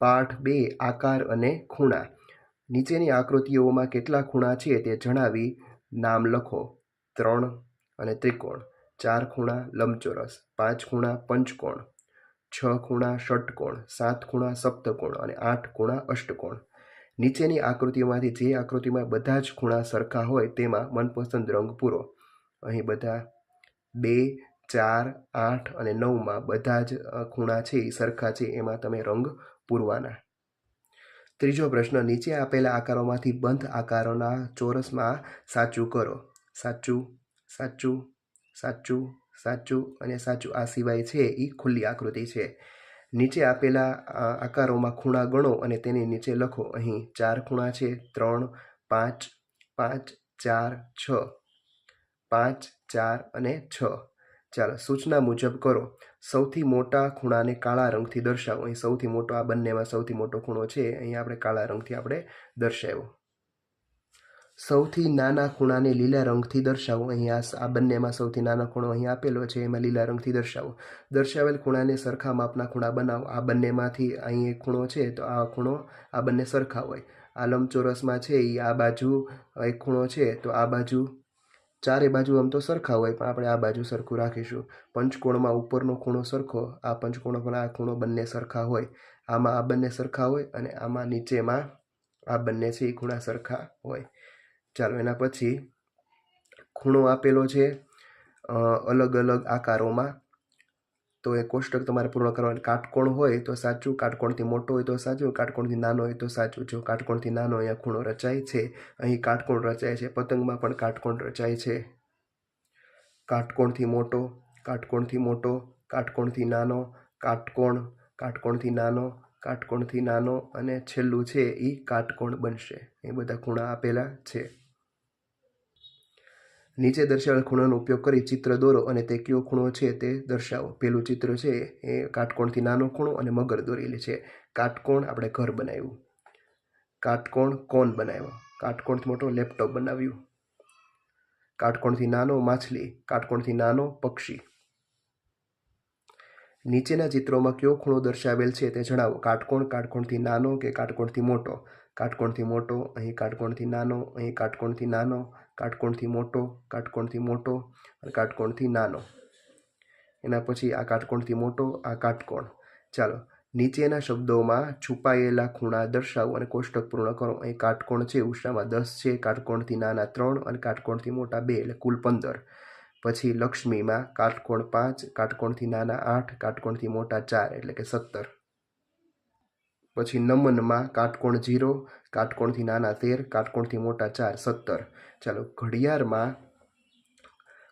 પાઠ, બે, આકાર અને ખૂણા. નીચેની આકૃતિઓમાં કેટલા ખૂણા છે તે જણાવી નામ લખો. ત્રણ અને ત્રિકોણ. ચાર ખૂણા લંબચોરસ, પાંચ ખૂણા પંચકોણ, છ ખૂણા ષટકોણ, સાત ખૂણા સપ્તકોણ અને આઠ ખૂણા અષ્ટકોણ. નીચેની આકૃતિઓમાંથી જે આકૃતિમાં બધા જ ખૂણા સરખા હોય તેમાં મનપસંદ રંગ પૂરો. અહીં બધા બે, ચાર, આઠ અને નવમાં બધા જ ખૂણા છે એ સરખા છે, એમાં તમે રંગ પૂરવાના. ત્રીજો પ્રશ્ન, નીચે આપેલા આકારોમાંથી બંધ આકારોના ચોરસમાં સાચું કરો. સાચું સાચું સાચું સાચું અને સાચું. આ સિવાય છે એ ખુલ્લી આકૃતિ છે. નીચે આપેલા આકારોમાં ખૂણા ગણો અને તેની નીચે લખો. અહીં ચાર ખૂણા છે. ત્રણ, પાંચ પાંચ, ચાર, છ. પાંચ, ચાર અને છ. ચાલો, સૂચના મુજબ કરો. સૌથી મોટા ખૂણાને કાળા રંગથી દર્શાવો. અહીં સૌથી મોટો, આ બંનેમાં સૌથી મોટો ખૂણો છે. અહીં આપણે કાળા રંગથી આપણે દર્શાવ્યો. સૌથી નાના ખૂણાને લીલા રંગથી દર્શાવો. અહીં આ આ બંનેમાં સૌથી નાનો ખૂણો અહીં આપેલો છે. એમાં લીલા રંગથી દર્શાવો. દર્શાવેલ ખૂણાને સરખા માપના ખૂણા બનાવો. આ બંનેમાંથી અહીં એક ખૂણો છે, તો આ ખૂણો આ બંને સરખા હોય. આ લંબચોરસમાં છે એ આ બાજુ એક ખૂણો છે, તો આ બાજુ ચારે બાજુ આમ તો સરખા હોય, પણ આપણે આ બાજુ સરખું રાખીશું. પંચકોણમાં ઉપરનો ખૂણો સરખો, આ પંચકોણ પણ આ ખૂણો બંને સરખા હોય. આમાં આ બંને સરખા હોય અને આમાં નીચેમાં આ બંને છે એ ખૂણા સરખા હોય. ચાલો, એના પછી ખૂણો આપેલો છે અલગ અલગ આકારોમાં. તો એ કોષ્ટક તમારે પૂર્ણ કરવાનું. કાટકોણ હોય તો સાચું, કાટકોણથી મોટો હોય તો સાચું, કાટકોણથી નાનો હોય તો સાચું. જો કાટકોણથી નાનો અહીંયા ખૂણો રચાય છે, અહીં કાટકોણ રચાય છે, પતંગમાં પણ કાટકોણ રચાય છે. કાટકોણથી મોટો કાટકોણથી મોટો, કાટકોણથી નાનો, કાટકોણ, કાટકોણથી નાનો કાટકોણથી નાનો અને છેલ્લું છે એ કાટકોણ બનશે. એ બધા ખૂણા આપેલા છે. નીચે દર્શાવેલ ખૂણાનો ઉપયોગ કરી ચિત્ર દોરો અને તે કયો ખૂણો છે તે દર્શાવો. પેલું ચિત્ર છે એ કાટકોણથી નાનો ખૂણો અને મગર દોરેલી છે. કાટકોણ આપણે ઘર બનાવ્યું. કાટકોણ કોણ બનાવ્યો? કાટકોણથી મોટો લેપટોપ બનાવ્યું. કાટકોણથી નાનો માછલી. કાટકોણથી નાનો પક્ષી. નીચેના ચિત્રોમાં કયો ખૂણો દર્શાવેલ છે તે જણાવો. કાટકોણ કાટકોણથી નાનો કે કાટકોણથી મોટો? કાટકોણથી મોટો, અહીં કાટકોણથી નાનો, અહીં કાટકોણથી નાનો, કાટકોણથી મોટો કાટકોણથી મોટો અને કાટકોણથી નાનો. એના પછી આ કાટકોણથી મોટો, આ કાટકોણ. ચાલો, નીચેના શબ્દોમાં છુપાયેલા ખૂણા દર્શાવો અને કોષ્ટક પૂર્ણ કરો. અહીં કાટકોણ છે ઉષામાં દસ છે, કાટકોણથી નાના ત્રણ અને કાટકોણથી મોટા બે, એટલે કુલ પંદર. પછી લક્ષ્મીમાં કાટકોણ પાંચ, કાટકોણથી નાના આઠ, કાટકોણથી મોટા ચાર, એટલે કે સત્તર. પછી નમનમાં કાટકોણ જીરો, કાટકોણથી નાના તેર, કાટકોણથી મોટા ચાર, સત્તર. ચાલો, ઘડિયાળમાં,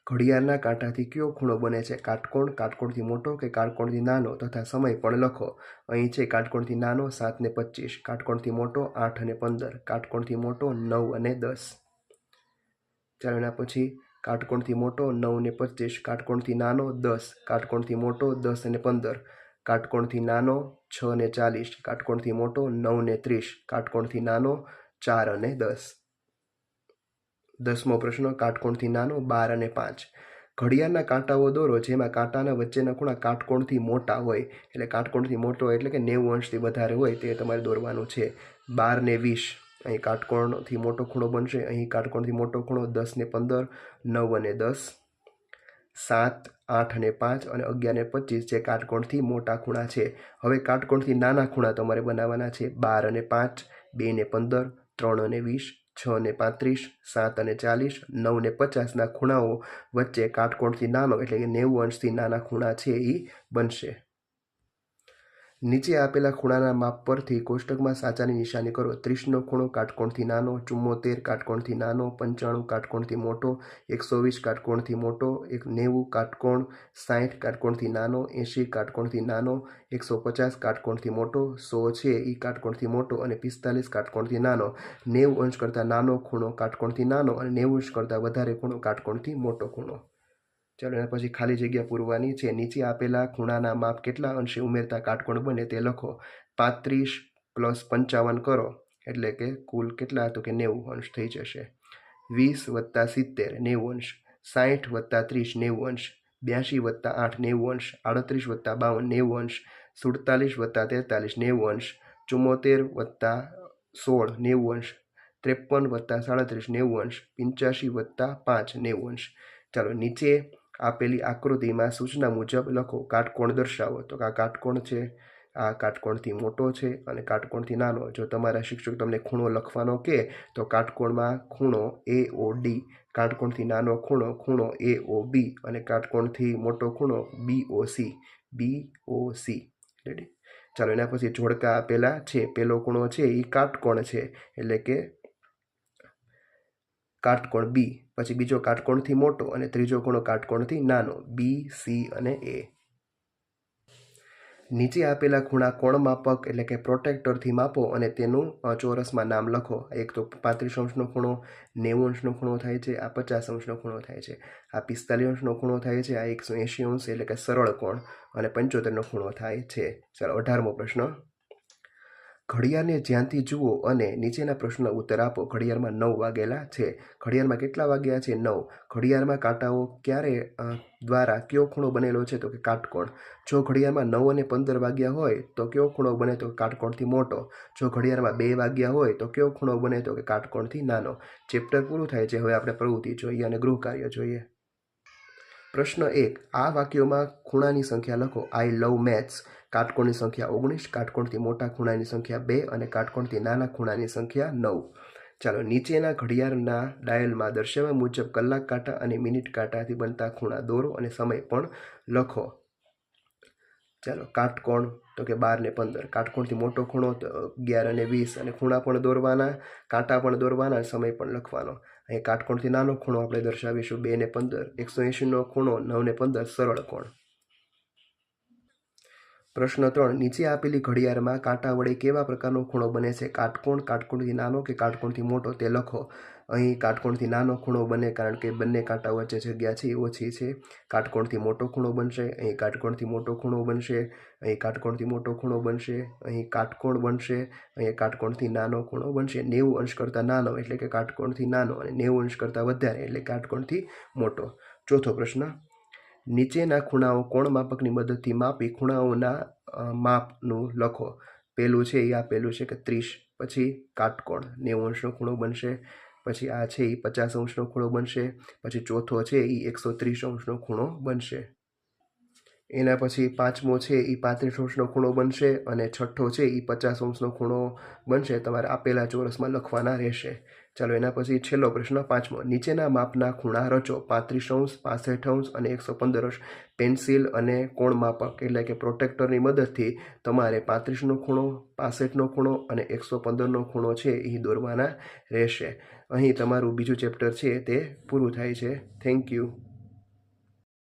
ઘડિયાળના કાંટાથી કયો ખૂણો બને છે? કાટકોણ, કાટકોણથી મોટો કે કાટકોણથી નાનો? તથા સમય પણ લખો. અહીં છે કાટકોણથી નાનો, સાત ને પચીસ. કાટકોણથી મોટો, આઠ અને પંદર. કાટકોણથી મોટો, નવ અને દસ. ચાલો, એના પછી કાટકોણથી મોટો, નવ ને પચીસ. કાટકોણથી નાનો, દસ. કાટકોણથી મોટો, દસ અને પંદર. કાટકોણથી નાનો, છ ને ચાલીસ, કાટકોણથી મોટો, નવ ને ત્રીસ, કાટકોણથી નાનો, ચાર અને દસ. દસમો પ્રશ્ન, કાટકોણથી નાનો, બાર અને પાંચ. ઘડિયાળના કાંટાઓ દોરો, જેમાં કાંટાના વચ્ચેના ખૂણા કાટકોણથી મોટા હોય, એટલે કાટકોણથી મોટો એટલે કે નેવું અંશથી વધારે હોય, તે તમારે દોરવાનું છે. બાર ને વીસ, અહીં કાટકોણથી મોટો ખૂણો બનશે, અહીં કાટકોણથી મોટો ખૂણો દસ ને પંદર, નવ અને દસ. સાત, આઠ અને પાંચ અને અગિયાર અને પચીસ જે કાટકોણથી મોટા ખૂણા છે. હવે કાટકોણથી નાના ખૂણા તમારે બનાવવાના છે. બાર અને પાંચ, બે ને પંદર, ત્રણ અને વીસ, છ ને પાંત્રીસ, સાત અને ચાલીસ, નવ ને પચાસના ખૂણાઓ વચ્ચે કાટકોણથી નાનો એટલે કે નેવું અંશથી નાના ખૂણા છે એ બનશે. નીચે આપેલા ખૂણાના માપ પરથી કોષ્ટકમાં સાચાની નિશાની કરો. ત્રીસનો ખૂણો કાટકોણથી નાનો ચુમ્મોતેર કાટકોણથી નાનો, પંચાણું કાટકોણથી મોટો, એકસો વીસ કાટકોણથી મોટો, એક નેવું કાટકોણ, સાઠ કાટકોણથી નાનો, એંશી કાટકોણથી નાનો, એકસો પચાસ કાટકોણથી મોટો, સો છે એ કાટકોણથી મોટો અને પિસ્તાલીસ કાટકોણથી નાનો. નેવું અંશ કરતાં નાનો ખૂણો કાટકોણથી નાનો અને નેવું અંશ કરતાં વધારે ખૂણો કાટકોણથી મોટો ખૂણો. ચાલો એના પછી ખાલી જગ્યા પૂરવાની છે. નીચે આપેલા ખૂણાના માપ કેટલા અંશે ઉમેરતા કાટકોણ બને તે લખો. પાંત્રીસ પ્લસ પંચાવન કરો, એટલે કે કુલ કેટલા તો કે નેવું અંશ થઈ જશે. વીસ વત્તા સિત્તેર નેવું અંશ સાઠ વત્તા ત્રીસ નેવું અંશ બ્યાસી વત્તા આઠ નેવું અંશ, આડત્રીસ વત્તા બાવન નેવું અંશ, સુડતાલીસ વત્તા તેતાલીસ નેવું અંશ, ચુમ્મોતેર વત્તા સોળ નેવું અંશ, ત્રેપન વત્તા સાડત્રીસ નેવું અંશ પંચ્યાસી વત્તા પાંચ નેવું અંશ. ચાલો નીચે આપેલી આકૃતિમાં સૂચના મુજબ લખો, કાટકોણ દર્શાવો. તો આ કાટકોણ છે, આ કાટકોણથી મોટો છે અને કાટકોણથી નાનો. જો તમારા શિક્ષક તમને ખૂણો લખવાનો કહે તો કાટકોણમાં ખૂણો એ ઓ ડી કાટકોણથી નાનો ખૂણો ખૂણો એ ઓ બી અને કાટકોણથી મોટો ખૂણો B O C B O C ready ચાલો એના પછી જોડકા આપેલા છે, પેલો ખૂણો છે એ કાટકોણ છે, એટલે કે કાટકોણ બી, પછી બીજો કાટકોણથી મોટો અને ત્રીજો ખૂણો કાટકોણથી નાનો બી સી અને એ નીચે આપેલા ખૂણા કોણ માપક એટલે કે પ્રોટેક્ટરથી માપો અને તેનું ચોરસમાં નામ લખો. એક તો પાંત્રીસ અંશનો ખૂણો, નેવું અંશનો ખૂણો થાય છે, આ પચાસ અંશનો ખૂણો થાય છે, આ પિસ્તાલીસ અંશનો ખૂણો થાય છે, આ એકસો એંશી અંશ એટલે કે સરળ કોણ અને પંચોતેરનો ખૂણો થાય છે. ચાલો અઢારમો પ્રશ્ન. ઘડિયાળને જ્યાંથી જુઓ અને નીચેના પ્રશ્નના ઉત્તર આપો. ઘડિયાળમાં નવ વાગેલા છે. ઘડિયાળમાં કેટલા વાગ્યા છે? નવ. ઘડિયાળમાં કાંટાઓ ક્યારે દ્વારા કયો ખૂણો બનેલો છે? તો કે કાટકોણ. જો ઘડિયાળમાં નવ અને પંદર વાગ્યા હોય, તો કયો ખૂણો બને? તો કાટકોણથી મોટો. જો ઘડિયાળમાં બે વાગ્યા હોય, તો કયો ખૂણો બને? તો કે કાટકોણથી નાનો. ચેપ્ટર પૂરું થાય છે. હવે આપણે પ્રવૃત્તિ જોઈએ અને ગૃહ કાર્ય જોઈએ. પ્રશ્ન એક, આ વાક્યોમાં ખૂણાની સંખ્યા લખો. આઈ લવ મેથ્સ કાટકોણની સંખ્યા ઓગણીસ, કાટકોણથી મોટા ખૂણાની સંખ્યા બે અને કાટકોણથી નાના ખૂણાની સંખ્યા નવ. ચાલો, નીચેના ઘડિયાળના ડાયલમાં દર્શાવ્યા મુજબ કલાક કાંટા અને મિનિટ કાંટાથી બનતા ખૂણા દોરો અને સમય પણ લખો. ચાલો, કાટકોણ, તો કે બાર ને પંદર. કાટકોણથી મોટો ખૂણો તો અગિયાર અને વીસ અને ખૂણા પણ દોરવાના, કાંટા પણ દોરવાના અને સમય પણ લખવાનો. અહીં કાટકોણથી નાનો ખૂણો આપણે દર્શાવીશું. બે ને પંદર. એકસો એંશીનો ખૂણો નવ ને પંદર. સરળ કોણ? પ્રશ્ન ત્રણ, નીચે આપેલી ઘડિયાળમાં કાંટા વડે કેવા પ્રકારનો ખૂણો બને છે? કાટકોણ, કાટકોણથી નાનો કે કાટકોણથી મોટો? તે લખો. અહીં કાટકોણથી નાનો ખૂણો બને કારણ કે બંને કાંટા વચ્ચે જગ્યા છે, ઓછી છે. કાટકોણથી મોટો ખૂણો બનશે, અહીં કાટકોણથી મોટો ખૂણો બનશે, અહીં કાટકોણથી મોટો ખૂણો બનશે, અહીં કાટકોણ બનશે, અહીં કાટકોણથી નાનો ખૂણો બનશે. નેવું અંશ કરતાં નાનો એટલે કે કાટકોણથી નાનો અને નેવું અંશ કરતાં વધારે એટલે કાટકોણથી મોટો. ચોથો પ્રશ્ન નીચેના ખૂણાઓ કોણ માપકની મદદથી માપી? ખૂણાઓના માપનું લખો. પેલું છે એ આપેલું છે કે ત્રીસ, પછી કાટકોણ, નેવું અંશનો ખૂણો બનશે, પછી આ છે એ પચાસ અંશનો ખૂણો બનશે, પછી ચોથો છે એ એકસો ત્રીસ અંશનો ખૂણો બનશે. એના પછી પાંચમો છે એ પાંત્રીસ અંશનો ખૂણો બનશે, અને છઠ્ઠો છે એ પચાસ અંશનો ખૂણો બનશે. તમારે આપેલા ચોરસમાં લખવાના રહેશે. ચાલો એના પછી છેલ્લો પ્રશ્ન પાંચમો. નીચેના માપના ખૂણા રચો, પાંત્રીસ અંશ, પાસઠ અંશ અને એકસો પંદર અંશ. પેન્સિલ અને કોણ માપક એટલે કે પ્રોટેક્ટરની મદદથી તમારે પાંત્રીસનો ખૂણો, પાસઠનો ખૂણો અને એકસો પંદરનો ખૂણો છે એ દોરવાના રહેશે. અહીં તમારું બીજું ચેપ્ટર છે તે પૂરું થાય છે. Thank you.